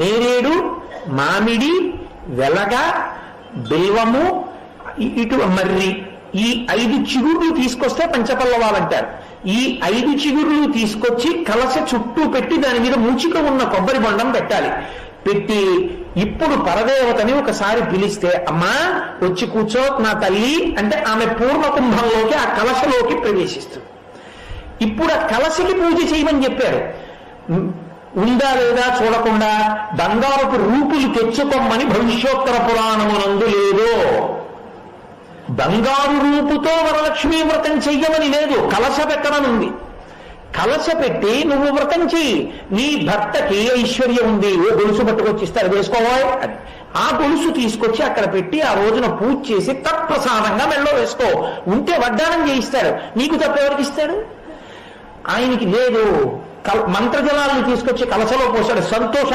నేరేడు మామిడి వెలగ బిల్వము ఇటు మర్రి ఈ ఐదు చిగుర్లు తీసుకొస్తే పంచపల్లవాలంటారు. ఈ ఐదు చిగుర్లు తీసుకొచ్చి కలస చుట్టూ పెట్టి దాని మీద ముంచిక ఉన్న కొబ్బరి బొండం పెట్టాలి. పెట్టి ఇప్పుడు పరదేవతని ఒకసారి పిలిస్తే అమ్మా వచ్చి కూర్చో నా తల్లి అంటే ఆమె పూర్ణ కుంభంలోకి ఆ కలశలోకి ప్రవేశిస్తుంది. ఇప్పుడు ఆ కలశకి పూజ చేయమని చెప్పారు. ఉందా లేదా చూడకుండా బంగారపు రూపులు తెచ్చుకోమని భవిష్యోత్తర పురాణమునందు లేదు. బంగారు రూపుతో వరలక్ష్మీ వ్రతం చెయ్యమని లేదు. కలశ పెట్టమనుంది. కలశ పెట్టి నువ్వు వ్రతం చెయ్యి. నీ భర్తకి ఐశ్వర్యం ఉంది? ఓ గొలుసు పట్టుకొచ్చి ఇస్తారు వేసుకోవాలి అని ఆ గొలుసు తీసుకొచ్చి అక్కడ పెట్టి ఆ రోజున పూజ చేసి తత్ప్రసాదంగా మెళ్ళో వేసుకో. ఉంటే వడ్డానం చేయిస్తారు. నీకు తప్ప ఎవరికి ఇస్తాడు ఆయనకి లేదు. మంత్రజలాలను తీసుకొచ్చి కలసలో పోశాడు. సంతోషం